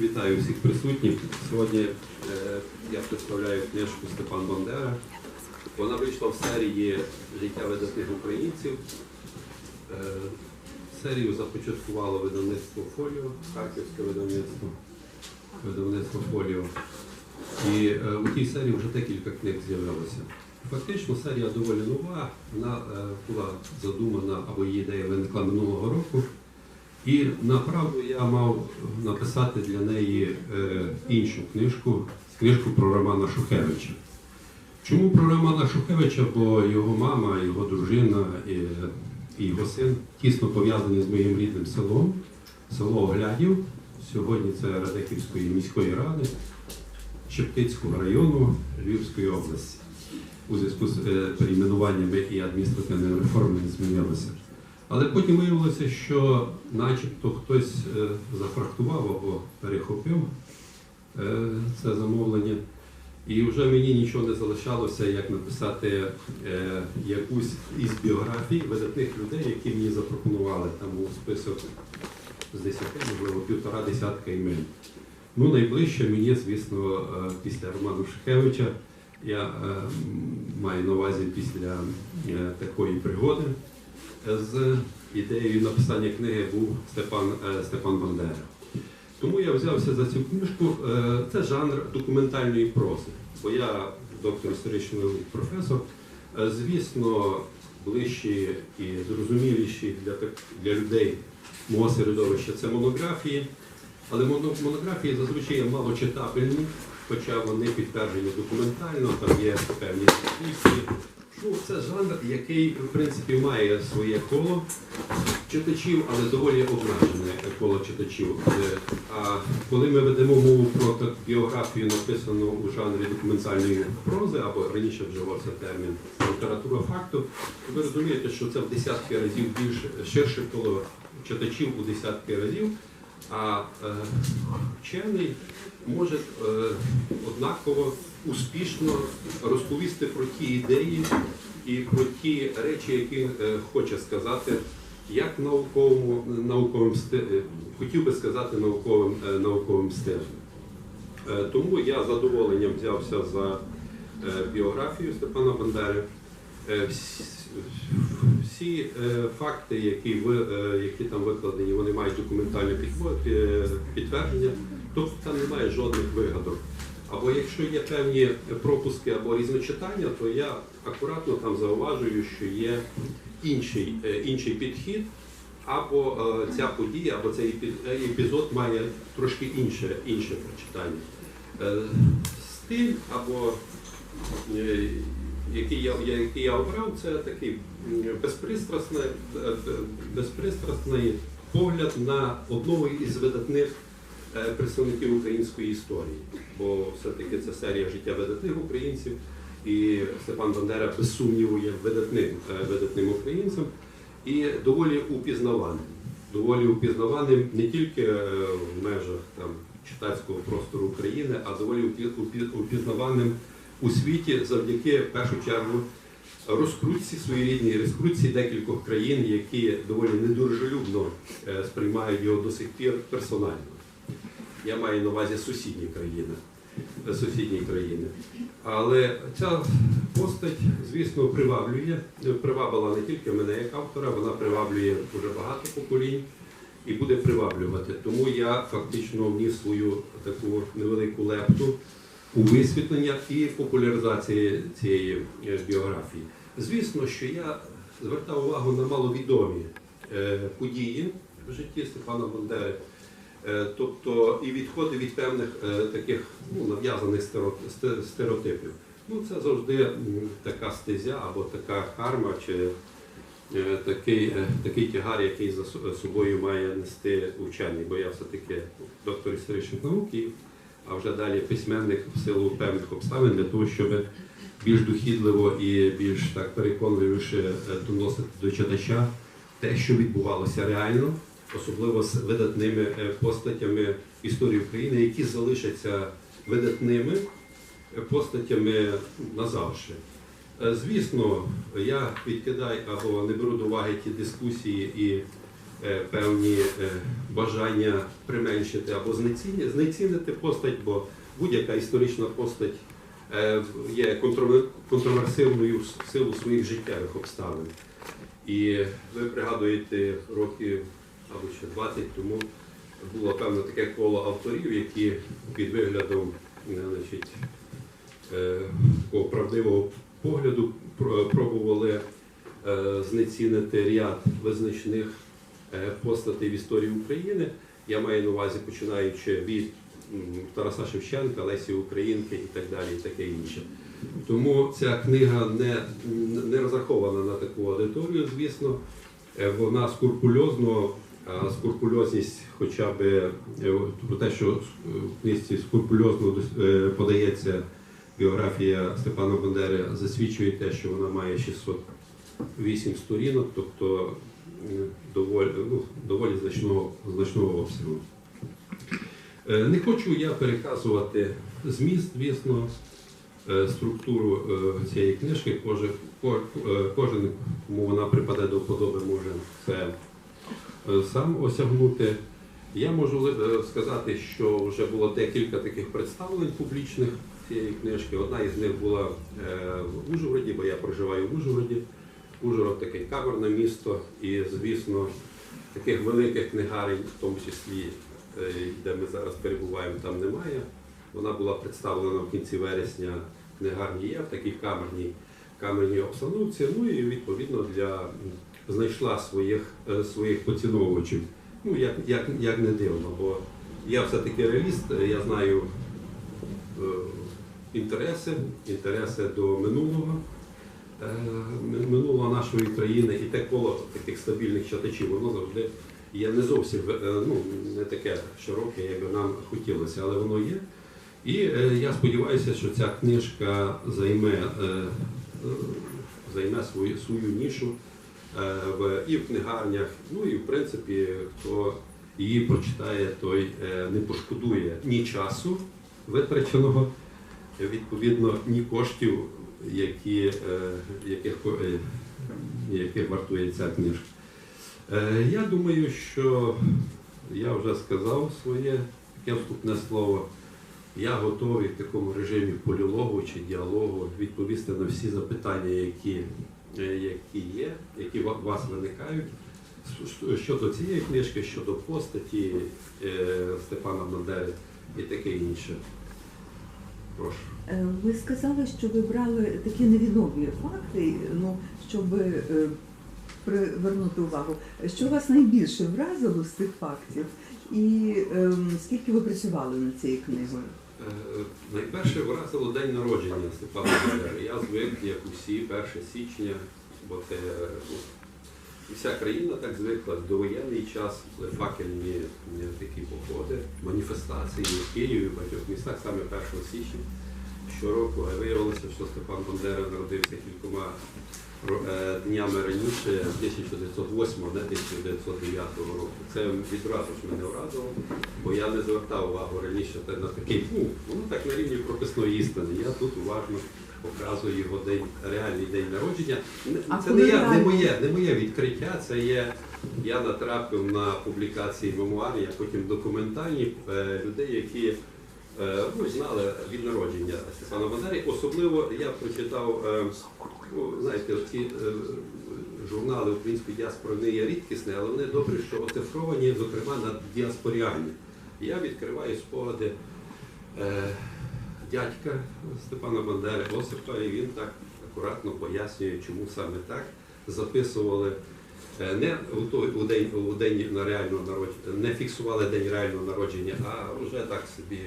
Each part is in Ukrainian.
Вітаю всіх присутніх. Сьогодні е, я представляю книжку Степан Бандера. Вона вийшла в серії Життя видатних українців. Е, серію започаткувало видавництво Фоліо, Харківське видавництво, видавництво Фоліо. І е, у тій серії вже декілька книг з'явилося. Фактично серія доволі нова. Вона була задумана або її ідея виникла минулого року. І направду я мав написати для неї е, іншу книжку, книжку про Романа Шухевича. Чому про Романа Шухевича? Бо його мама, його дружина і, і його син тісно пов'язані з моїм рідним селом, село Оглядів. Сьогодні це Радехівської міської ради Шептицького району Львівської області. У зв'язку з е, перейменуваннями і адміністративними реформами змінилося. Але потім виявилося, що начебто хтось е, зафрахтував або перехопив е, це замовлення. І вже мені нічого не залишалося, як написати е, якусь із біографій видатних людей, які мені запропонували. Там був список з десяти, можливо, півтора десятка імен. Ну, найближче мені, звісно, після Роману Шухевича, я маю на увазі після такої пригоди з ідеєю написання книги був Степан, е, Степан Бандера. Тому я взявся за цю книжку. Е, Це жанр документальної прози, бо я доктор історичної професор. Е, Звісно, ближчі і зрозуміліші для, для людей мого середовища це монографії. Але монографії зазвичай є малочитабельні, хоча вони підтверджені документально, там є певні статистики. Ну, це жанр, який в принципі має своє коло читачів, але доволі обмежене коло читачів. Е, А коли ми ведемо мову про біографію, написану у жанрі документальної прози, або раніше вживався термін література факту, ви розумієте, що це в десятки разів більше ширше коло читачів у десятки разів. А е, вчений може е, однаково успішно розповісти про ті ідеї і про ті речі, які е, хоче сказати, як науковому, науковим сти- хотів би сказати науковим, е, науковим стилем. Е, Тому я з задоволенням взявся за е, біографію Степана Бандери. Всі е, факти, які, ви, е, які там викладені, вони мають документальне підтвердження, тобто там немає жодних вигадок. Або якщо є певні пропуски або різночитання, то я акуратно там зауважую, що є інший, е, інший підхід, або е, ця подія, або цей епізод має трошки інше, інше прочитання. Е, Стиль або е, який я, який я обрав, це такий безпристрасний, е, е, безпристрасний погляд на одного із видатних е, представників української історії. Бо все-таки це серія життя видатних українців, і Степан Бандера, без сумніву, є видатним, видатним українцем і доволі упізнаваним. Доволі упізнаваним не тільки в межах там, читацького простору України, а доволі упі- упі- упізнаваним у світі завдяки в першу чергу розкрутці своєрідній розкрутці декількох країн, які доволі недружелюбно е, сприймають його до сих пір персонально. Я маю на увазі сусідні країни. е, Сусідні країни. Але ця постать, звісно, приваблює, е, привабила не тільки мене як автора, вона приваблює дуже багато поколінь і буде приваблювати. Тому я фактично вніс свою таку невелику лепту у висвітлення і популяризації цієї е, біографії. Звісно, що я звертав увагу на маловідомі е, події в житті Степана Бандери. Тобто і відходи від певних е, таких ну, нав'язаних стереотипів. Ну, це завжди така стезя або така карма, чи такий, такий тягар, який за собою має нести учений, бо я все-таки доктор історичних наук, і, а вже далі письменник в силу певних обставин для того, щоб більш дохідливо і більш так переконливіше е, доносити до читача те, що відбувалося реально особливо з видатними е, постатями історії України, які залишаться видатними е, постатями назавжди. Звісно, я відкидаю або не беру до уваги ті дискусії і певні е, бажання применшити або знецінити, постать, бо будь-яка історична постать е, є контровер- контроверсивною в силу своїх життєвих обставин. І ви пригадуєте роки або ще 20 тому було певне таке коло авторів, які під виглядом е, значить, е, правдивого погляду пробували е, знецінити ряд визначних е, постатей в історії України. Я маю на увазі, починаючи від Тараса Шевченка, Лесі Українки і так далі, і таке інше. Тому ця книга не, не розрахована на таку аудиторію, звісно. Е, Вона скрупульозно, а скрупульозність хоча б е, про те, що в дос- е, подається біографія Степана Бандери, засвідчує те, що вона має 608 сторінок, тобто доволі, ну, доволі значного, значного обсягу. Е, Не хочу я переказувати зміст, звісно, е, структуру е, цієї книжки. Кожен, е, кожен, кому вона припаде до вподоби, може це е, сам осягнути. Я можу е, сказати, що вже було декілька таких представлень публічних цієї книжки. Одна із них була е, в Ужгороді, бо я проживаю в Ужгороді. Ужгород таке камерне місто, і, звісно, таких великих книгарень, в тому числі, е, де ми зараз перебуваємо, там немає. Вона була представлена в кінці вересня книгарні є в такій камерній, камерній обстановці. Ну і відповідно для знайшла своїх, е, своїх поціновувачів. Ну, як, як, як не дивно, бо я все-таки реаліст, е, я знаю е, інтереси, інтереси до минулого, ми- минулого нашої країни, і те коло таких стабільних читачів, воно завжди є не зовсім е, ну, не таке широке, як би нам хотілося, але воно є. І е, я сподіваюся, що ця книжка займе, е, е, займе свою, свою нішу е, в, і в книгарнях, ну і в принципі, хто її прочитає, той е, не пошкодує ні часу витраченого, е, відповідно, ні коштів, які, е, яких, е, яких вартує ця книжка. Е, Я думаю, що я вже сказав своє таке вступне слово. Я готовий в такому режимі полілогу чи діалогу відповісти на всі запитання, які, які є, які у вас виникають щодо цієї книжки, щодо постаті Степана Бандери і таке інше. Прошу. Е, Ви сказали, що ви брали такі невідомі факти, ну, щоб е, привернути увагу. Що вас найбільше вразило з цих фактів? І ем, скільки ви працювали над цією книгою? Е, Найперше вразило день народження Степана Бандери. Я звик, як усі, 1 січня, бо це вся країна так звикла довоєнний час, були факельні е, такі походи, маніфестації в Києві, в багатьох містах саме 1 січня щороку. А виявилося, що Степан Бандера народився кількома е, днями раніше, 1908, не 1909 року. Це відразу ж мене вразило, бо я не звертав увагу раніше на такий, ну, воно так на рівні прописної істини. Я тут уважно показую його день, реальний день народження. Це не, я, не, моє, не моє відкриття, це є. Я натрапив на публікації мемуарів, а потім документальні е, людей, які е, ну, знали від народження Степана Бандери. Особливо я прочитав, е, ну, знаєте, ці журнали української діаспори вони є рідкісні, але вони добре, що оцифровані, зокрема на діаспоріальні. Я відкриваю спогади дядька Степана Бандери, Осипа, і він так акуратно пояснює, чому саме так записували. е, Не у той у день у день на реального народження, не фіксували день реального народження, а вже так собі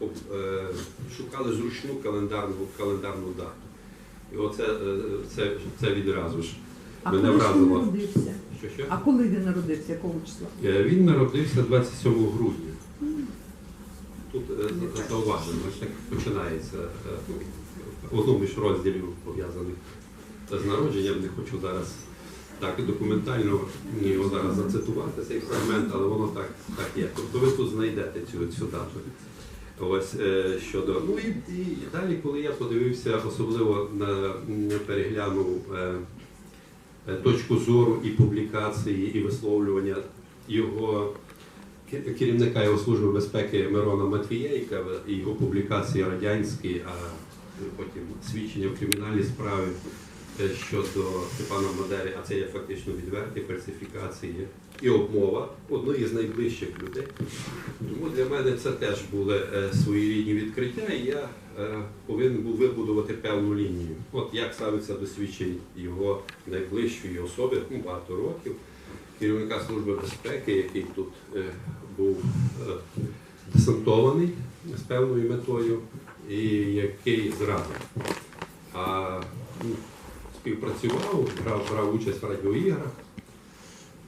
об- е, шукали зручну календарну календарну дату. І оце е, це, це відразу ж А мене коли ж він вразило. народився? Що що? А коли він народився? Якого числа? Е, Він народився 27 грудня. Тут е, за- так починається е, одному із розділів пов'язаних з народженням. Не хочу зараз так документально його зараз зацитувати цей фрагмент, але воно так, так є. Тобто ви тут знайдете цю, цю дату. Ось е, щодо. Ну і, і далі, коли я подивився, особливо на переглянув е, точку зору і публікації, і висловлювання його керівника його служби безпеки Мирона Матвієйка і його публікації радянські, а потім свідчення в кримінальній справі е, щодо Степана Мадери, а це є фактично відверті фальсифікації і обмова одної з найближчих людей. Тому для мене це теж були е, своєрідні відкриття, і я е, повинен був вибудувати певну лінію. От як ставиться до свідчень його найближчої особи, ну, багато років, керівника Служби безпеки, який тут е, був е, десантований з певною метою, і який зрадив. А ну, співпрацював, брав, брав участь в радіоіграх,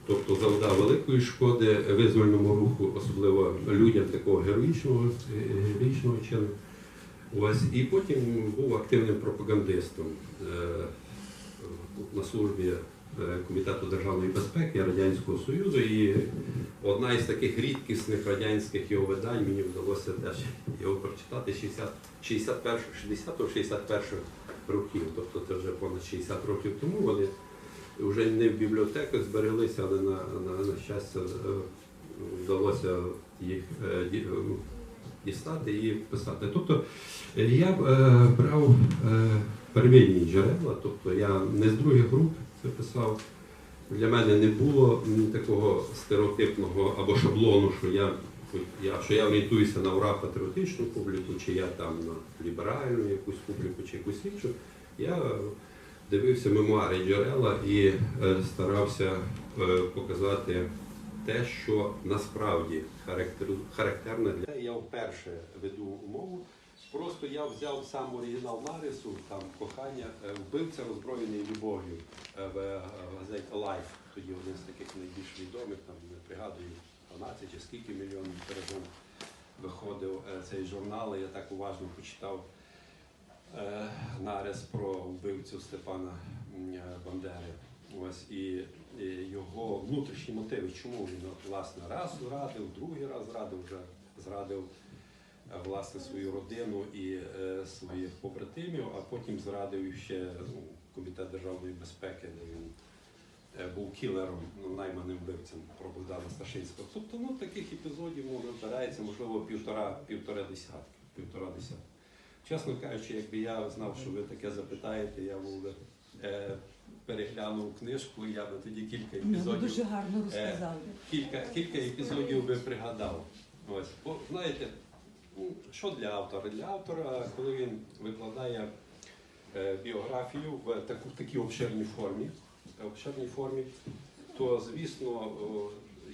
тобто завдав великої шкоди визвольному руху, особливо людям такого героїчного, героїчного чину. Ось, і потім був активним пропагандистом е, на службі Комітету державної безпеки Радянського Союзу. І одна із таких рідкісних радянських його видань мені вдалося теж його прочитати 60, 61, 60 61 років, тобто це вже понад 60 років тому. Вони вже не в бібліотеках збереглися, але на, на, на щастя е, вдалося їх е, ді- е, дістати і писати. Тобто е, я е, брав е, первинні джерела, тобто я не з других груп це писав. Для мене не було такого стереотипного або шаблону, що я, я, що я орієнтуюся на ура патріотичну публіку, чи я там на ліберальну якусь публіку, чи якусь іншу. Я дивився мемуари джерела і е, старався е, показати те, що насправді характерне для я вперше веду умову. Просто я взяв сам оригінал нарису, там кохання, е, вбивця роззброєний любов'ю е, в е, газеті Life. Тоді один з таких найбільш відомих, там не пригадую 12 чи скільки мільйонів тиражом виходив цей журнал. і Я так уважно почитав нарис про вбивцю Степана Бандери. Ось і, його внутрішні мотиви, чому він власне раз зрадив, другий раз зрадив, вже зрадив власне свою родину і е, своїх побратимів, а потім зрадив ще ну, комітет державної безпеки, де він е, був кілером, ну, найманим вбивцем про Богдана Сташинського. Тобто ну, таких епізодів ну, вибирається, можливо, півтора, півтора десятки. Півтора десятки. Чесно кажучи, якби я знав, що ви таке запитаєте, я був би е, переглянув книжку, і я би тоді кілька епізодів дуже гарно розказали. кілька, кілька епізодів би пригадав. Ось. Бо знаєте, що для автора? Для автора, коли він викладає е, біографію в такій обширній формі, обширній формі, то звісно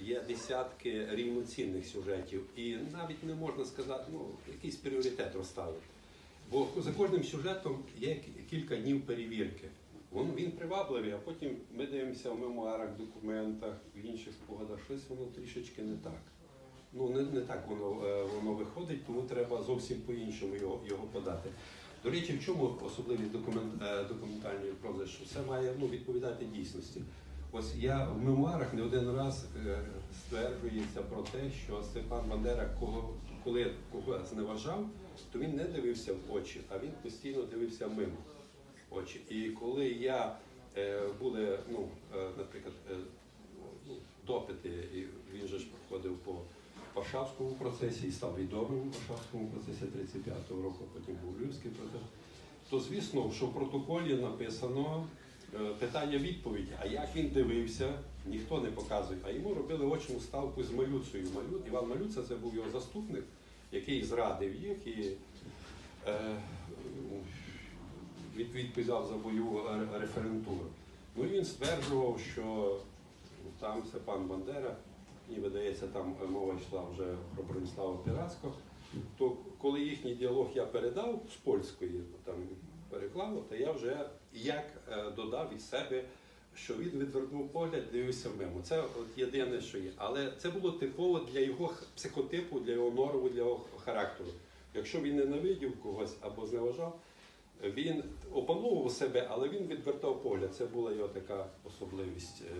є десятки рівноцінних сюжетів, і навіть не можна сказати, ну, якийсь пріоритет розставити. Бо за кожним сюжетом є кілька днів перевірки. Він, він привабливий, а потім ми дивимося в мемуарах, документах, в інших спогадах, щось воно трішечки не так. Ну, не, не так воно, е, воно виходить, тому треба зовсім по-іншому його, його подати. До речі, в чому особливість документ, е, документальної прози? Що все має ну, відповідати дійсності. Ось я в мемуарах не один раз е, стверджується про те, що Степан Бандера, кого, коли кого зневажав, то він не дивився в очі, а він постійно дивився мимо очі. І коли я були, ну, наприклад, ну, допити, і він же ж проходив по Варшавському процесі і став відомим у Варшавському процесі 35-го року, потім був Львівський процес, то звісно, що в протоколі написано е, питання відповіді. А як він дивився, ніхто не показує. А йому робили очну ставку з Малюцею. Малю... Іван Малюца це був його заступник, який зрадив їх і е, від- відповідав за бойову референтуру. Ну він стверджував, що там Степан Бандера, мені видається, там мова йшла вже про Бронислава Піратського, то коли їхній діалог я передав з польської, там переклав, то я вже як е, додав від себе, що він відвернув погляд, дивився в мимо. Це от єдине, що є. Але це було типово для його психотипу, для його норову, для його характеру. Якщо він ненавидів когось або зневажав, він опановував себе, але він відвертав погляд. Це була його така особливість е,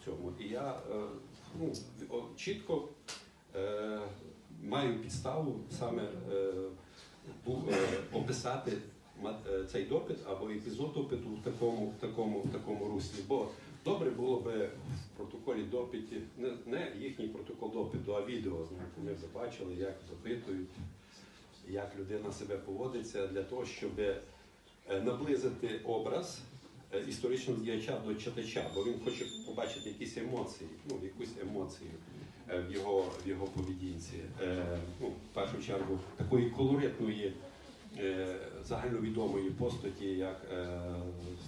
в цьому. І я е, ну, чітко е, маю підставу саме е, бу- е, описати е, цей допит або епізод допиту в такому, в такому, в такому руслі. Бо добре було би в протоколі допиті, не, не їхній протокол допиту, а відео. Знаєте, ми вже бачили, як допитують, як людина себе поводиться для того, щоб е, наблизити образ історичного діяча до читача, бо він хоче побачити якісь емоції, ну, якусь емоцію е, в його, в його поведінці. Е, Ну, в першу чергу такої колоритної, е, загальновідомої постаті, як е,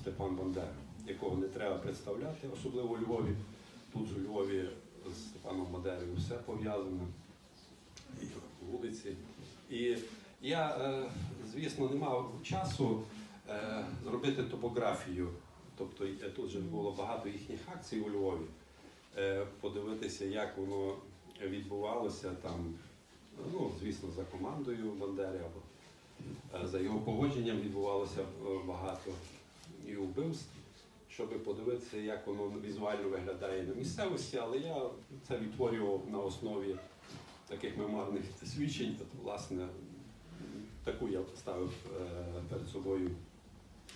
Степан Бандера, якого не треба представляти, особливо у Львові. Тут у Львові з Степаном Бандерою все пов'язано і вулиці. І я, е, звісно, не мав часу е, зробити топографію. Тобто е, тут же було багато їхніх акцій у Львові. Е, Подивитися, як воно відбувалося там, ну, звісно, за командою Бандери або е, за його погодженням відбувалося е, багато і вбивств, щоб подивитися, як воно візуально виглядає на місцевості, але я це відтворював на основі таких мемуарних свідчень. От, власне, таку я ставив е, перед собою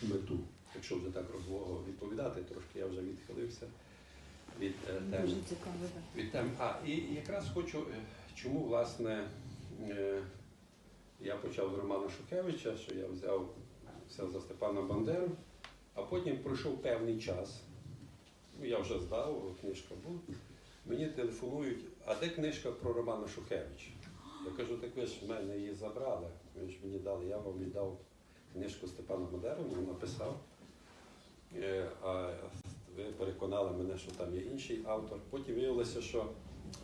мету. Якщо вже так розлого відповідати, трошки я вже відхилився від е, теми. Дуже цікаво. Від тем. А, і якраз хочу, е, чому власне е, я почав з Романа Шухевича, що я взяв все за Степана Бандеру, а потім пройшов певний час. Ну, я вже здав, книжка була. Мені телефонують, а де книжка про Романа Шухевича? Я кажу, так ви ж в мене її забрали. Ви ж мені дали, я вам віддав книжку Степана Бандеру, він написав. Е, А ви переконали мене, що там є інший автор. Потім виявилося, що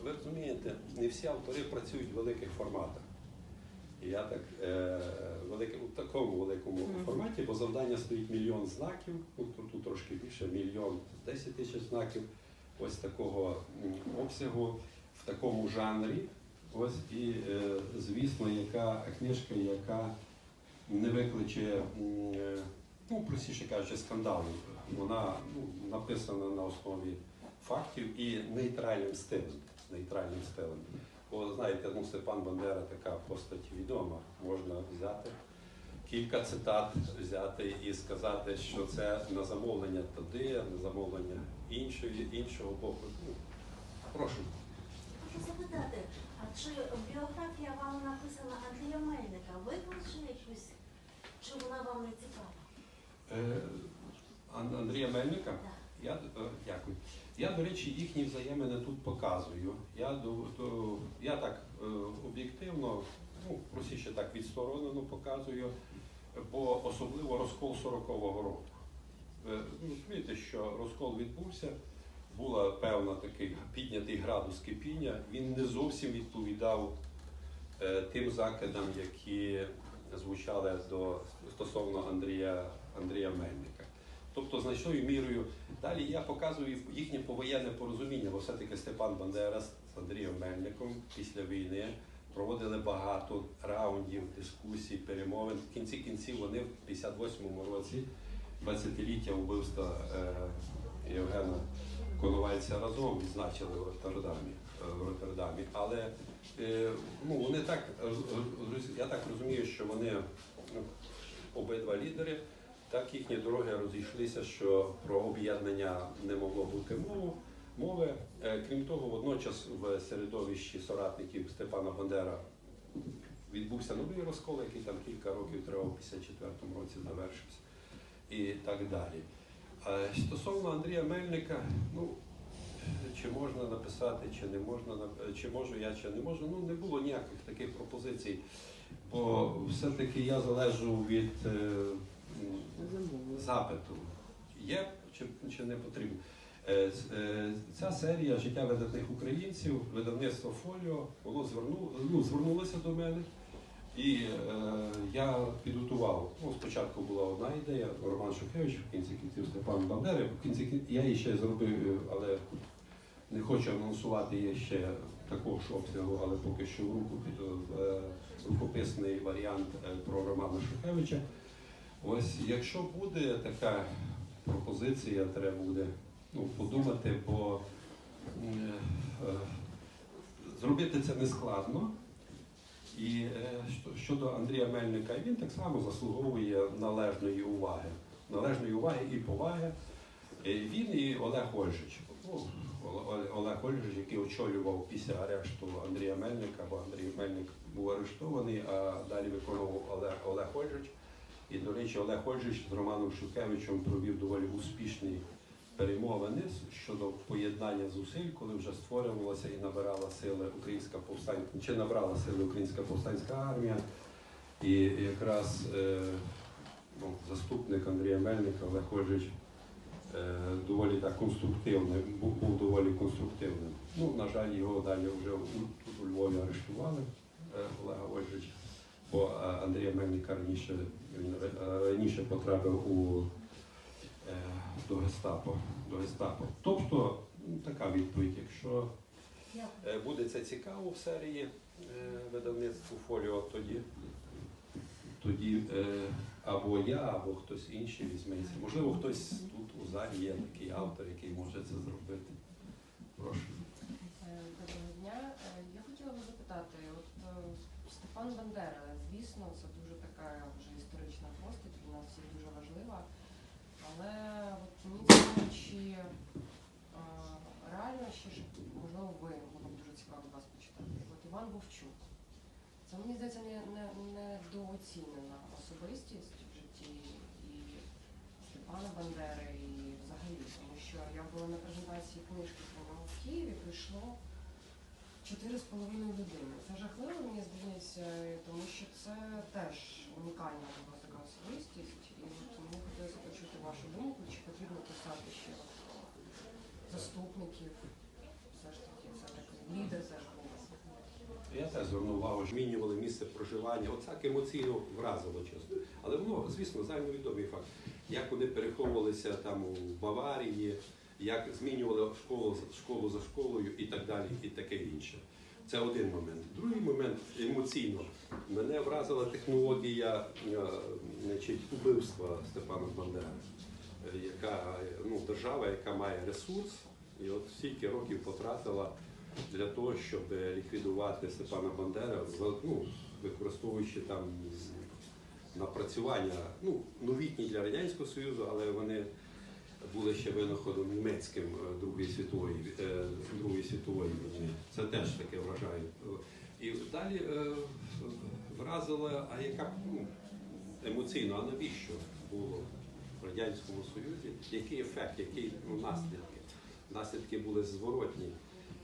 ви розумієте, не всі автори працюють в великих форматах. І я так е, велике, у такому великому форматі, бо завдання стоїть мільйон знаків, ну, тут, тут трошки більше, мільйон 10 тисяч знаків, ось такого обсягу, в такому жанрі. Ось і, е, звісно, яка книжка, яка не викличе, е, ну, простіше кажучи, скандалу. Вона ну, написана на основі фактів і нейтральним стилем. Нейтральним стилем. Бо знаєте, ну, Степан Бандера така постать відома. Можна взяти кілька цитат, взяти і сказати, що це на замовлення туди, на замовлення іншої, іншого боку. Ну, прошу. Хочу запитати, а чи біографія вам написана Андрія Мельника? Викличе якусь, чи вона вам не цікава? Е, Андрія Мельника. Так. Я е, дякую. Я, до речі, їхні взаємини тут показую. Я до, до я так е, об'єктивно, ну простіше так відсторонено показую, бо особливо розкол 40-го року. Ви розумієте, що розкол відбувся, була певна такий піднятий градус кипіння. Він не зовсім відповідав е, тим закидам, які звучали до стосовно Андрія, Андрія Мельника. Тобто значною мірою далі я показую їхнє повоєнне порозуміння, бо все-таки Степан Бандера з Андрієм Мельником після війни проводили багато раундів, дискусій, перемовин. В кінці кінців вони в 58-му році 20-ліття вбивства е, Євгена Коновальця разом відзначили в Роттердамі. е, В Роттердамі. Але ну, вони так, е, я так розумію, що вони ну, обидва лідери, так їхні дороги розійшлися, що про об'єднання не могло бути мову. Мови. Е, Крім того, водночас в середовищі соратників Степана Бандера відбувся новий розкол, який там кілька років тривав в 54-му році завершився. І так далі. Стосовно Андрія Мельника, ну чи можна написати, чи не можна чи можу я, чи не можу. Ну не було ніяких таких пропозицій, бо все-таки я залежу від е, запиту. Є чи, чи не потрібно. Е, е, Ця серія життя видатних українців, видавництво Фоліо, воно звернуло, ну, звернулося до мене. І е, я підготував. Ну, спочатку була одна ідея, Роман Шухевич, в кінці кінців Степан Бандери. В кінці кін- я її ще зробив, але не хочу анонсувати її ще такого ж обсягу, але поки що в руку під- е, рукописний варіант е, про Романа Шухевича. Ось якщо буде така пропозиція, треба буде ну, подумати, бо е, е, зробити це не складно. І е, щодо Андрія Мельника, він так само заслуговує належної уваги. Належної уваги і поваги. Е, Він і Олег Ольжич. Оле- Оле- Олег Ольжич, який очолював після арешту Андрія Мельника, бо Андрій Мельник був арештований, а далі виконував Олег, Олег Ольжич. І, до речі, Олег Ольжич з Романом Шухевичем провів доволі успішний перемовини щодо поєднання зусиль, коли вже створювалася і набирала сили українська повстанська, чи набрала сили українська повстанська армія. І якраз е, ну, заступник Андрія Мельника Олег Ольжич доволі так конструктивний, був, доволі конструктивним. Ну, на жаль, його далі вже тут у Львові арештували е, Олега Ольжича, бо е, Андрія Мельника раніше, він е, раніше потрапив у е, до гестапо. До гестапо. Тобто, ну, така відповідь, якщо е, буде це цікаво в серії е, видавництву фоліо, тоді, тоді е, або я, або хтось інший візьметься. Можливо, хтось тут у залі є такий автор, який може це зробити. Прошу. Доброго дня. Я хотіла би запитати, от е, Степан Бандера, звісно, це дуже така вже історична постать, для нас всіх дуже важлива. Але от мені цікаво, чи е, реально ще можливо, ви було б дуже цікаво вас почитати. От Іван Вовчук. Це мені здається не, не, недооцінена особистість в житті і Степана Бандери, і взагалі, тому що я була на презентації книжки в Києві, прийшло чотири з половиною людини. Це жахливо, мені здається, тому що це теж унікальна була така особистість. І мені хотілося почути вашу думку, чи потрібно писати ще заступників. Все ж таки, це такий лідер. Я теж звернув увагу, що змінювали місце проживання. От так емоційно вразило чесно. Але воно, звісно, загальновідомий факт. Як вони переховувалися там у Баварії, як змінювали школу, школу за школою і так далі, і таке інше. Це один момент. Другий момент емоційно. Мене вразила технологія е, значить, убивства Степана Бандери, е, яка ну, держава, яка має ресурс, і от стільки років потратила для того, щоб ліквідувати Степана Бандера, ну, використовуючи там напрацювання, ну, новітні для Радянського Союзу, але вони були ще винаходом німецьким е, Другої світової, е, Другої світової війни. Це теж таке вражає. І далі е, вразило, а яка ну, емоційно, а навіщо було в Радянському Союзі? Який ефект, які ну, наслідки? Наслідки були зворотні.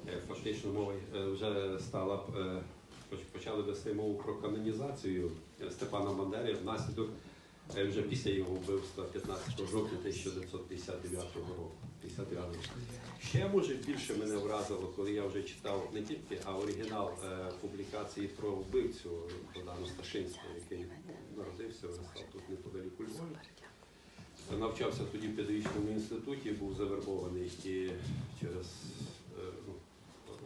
Е, Фактично мова е, вже стала е, поч- почали вести мову про канонізацію Степана Бандери внаслідок вже після його вбивства 15 жовтня 1959 року. 59 року. Ще може більше мене вразило, коли я вже читав не тільки, а оригінал публікації про вбивцю Богдана Сташинського, який народився, виростав тут неподалік у Львові. Навчався тоді в педагогічному інституті, був завербований і через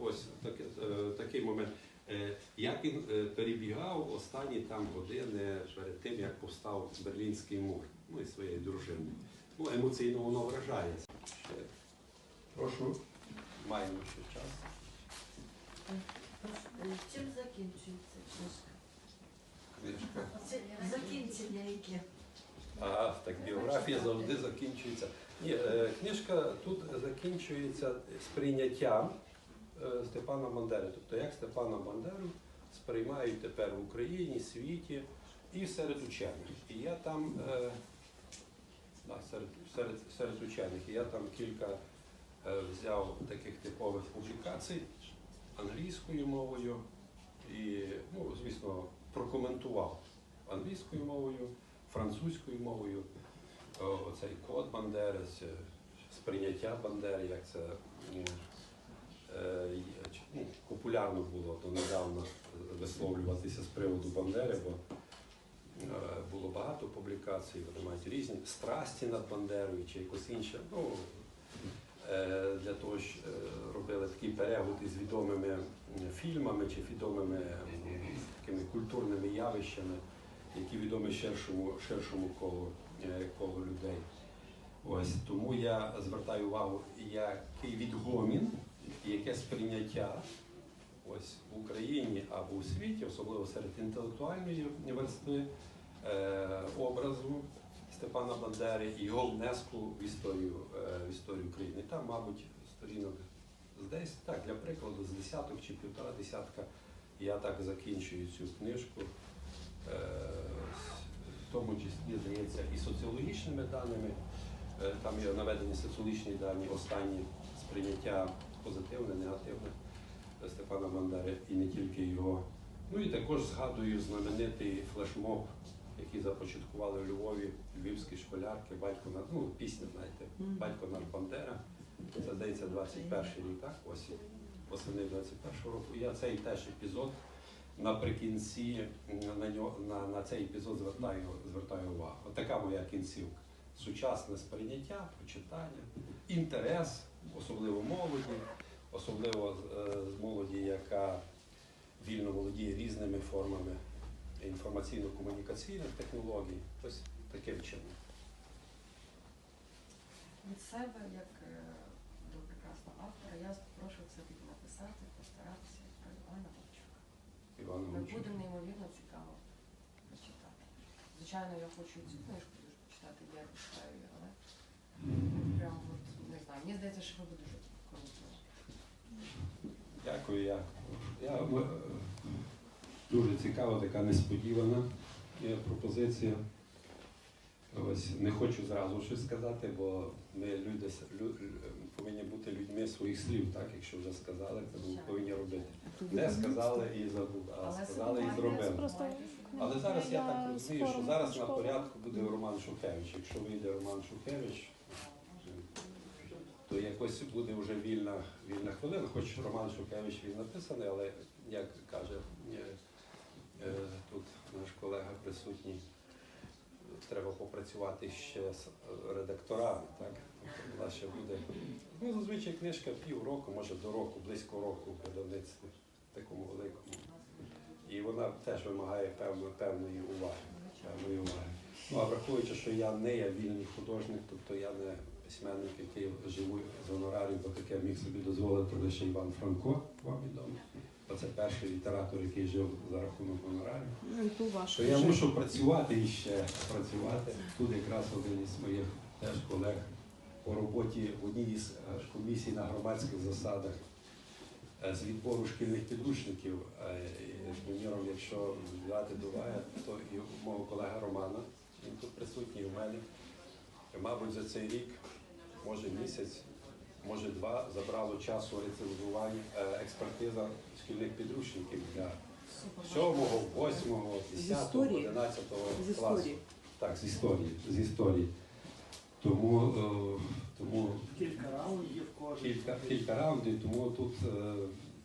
ось таке, е, такий момент. Е, Як він е, перебігав останні там години перед тим, як повстав Берлінський мур, ну і своєю дружиною. Ну, емоційно воно вражає. Ще. Прошу, маємо ще час. Чим закінчується книжка? Книжка. Закінчення яке? А, так біографія завжди закінчується. Ні, книжка тут закінчується сприйняттям Степана Бандери. Тобто як Степана Бандеру сприймають тепер в Україні, світі і серед учених. І я там е, да, серед, серед, серед учених, і я там кілька е, взяв таких типових публікацій англійською мовою і, ну, звісно, прокоментував англійською мовою французькою мовою, оцей код Бандери, сприйняття Бандери, як це е, ну, популярно було донедавна висловлюватися з приводу Бандери, бо е, було багато публікацій, вони мають різні страсті над Бандерою чи якось інше. Ну, е, для того е, робили такий перегляд із відомими фільмами чи відомими такими культурними явищами які відомі ширшому, ширшому колу, е, колу людей. Ось тому я звертаю увагу, який відгомін і яке сприйняття ось в Україні або у світі, особливо серед інтелектуальної верстви е, образу Степана Бандери і його внеску в історію, е, в історію України. Там, мабуть, сторінок десь так, для прикладу, з десяток чи півтора десятка я так закінчую цю книжку. Е, в тому числі, здається, і соціологічними даними. Там є наведені соціологічні дані, останні сприйняття позитивне, негативне Степана Бандери і не тільки його. Ну і також згадую знаменитий флешмоб, який започаткували в Львові львівські школярки, батько на ну, пісня, знаєте, батько наш Бандера. Це здається 21 рік, так? Осінь. Восени 21 року. Я цей теж епізод наприкінці на нього на, на цей епізод звертаю, звертаю увагу. От така моя кінцівка. Сучасне сприйняття, прочитання, інтерес, особливо молоді, особливо е, з молоді, яка вільно володіє різними формами інформаційно-комунікаційних технологій. Ось таким чином. Від себе, як е, до прекрасного автора, я вас попрошу все-таки написати, постаратися про Івана Бабчука. Іван Ми буде неймовірно цікаво прочитати. Звичайно, я хочу цю книжку дуже почитати, я читаю її, але прям от. Мені здається, що ви буде дуже круто. Дякую. Я, я дуже цікава, така несподівана е, пропозиція. Ось не хочу зразу щось сказати, бо ми люди лю- лю- повинні бути людьми своїх слів, так? Якщо вже сказали, то ми повинні робити. Не сказали і забули, а сказали і зробили. Але зараз я так розумію, що зараз на порядку буде Роман Шухевич. Якщо вийде Роман Шухевич, то якось буде вже вільна, вільна хвилина. Хоч Роман Шухевич він написаний, але як каже е, е, тут наш колега присутній, треба попрацювати ще з е, редакторами. Так? Вона ще буде. Ну, зазвичай книжка півроку, може до року, близько року в видавництві такому великому. І вона теж вимагає певної, певної уваги. Певної уваги. Ну, а враховуючи, що я не є вільний художник, тобто я не письменник, який живу з гонорарів, бо таке міг собі дозволити лише Іван Франко, вам відомо. Бо це перший літератор, який жив за рахунок гонорарів. Ну то. Я мушу працювати і ще працювати. Тут якраз один із моїх теж колег по роботі в одній із е, комісій на громадських засадах е, з відбору шкільних підручників. Е, Жмініром, якщо взяти до уваги, то і мого колега Романа, він тут присутній у мене. Мабуть, за цей рік, може місяць, може два, забрало часу рецензування, е, експертиза шкільних підручників для 7, 8, 10, 11 класу. Так, з історії. З історії. Тому, е, тому Кілька раундів кожен. кілька, кілька раундів, тому тут е,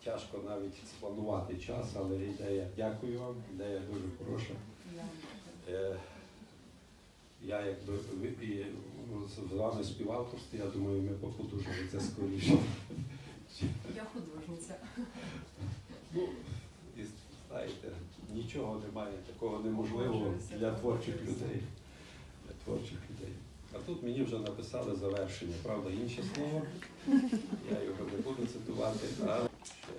тяжко навіть спланувати час, але ідея, дякую вам, ідея дуже хороша. Е, я якби і, ну, з вами співавторстві, я думаю, ми поподужали це скоріше. Я художниця. Ну, і знаєте, нічого немає такого неможливого для творчих людей. Для творчих людей. А тут мені вже написали завершення, правда, інше слово. Я його не буду цитувати, а ще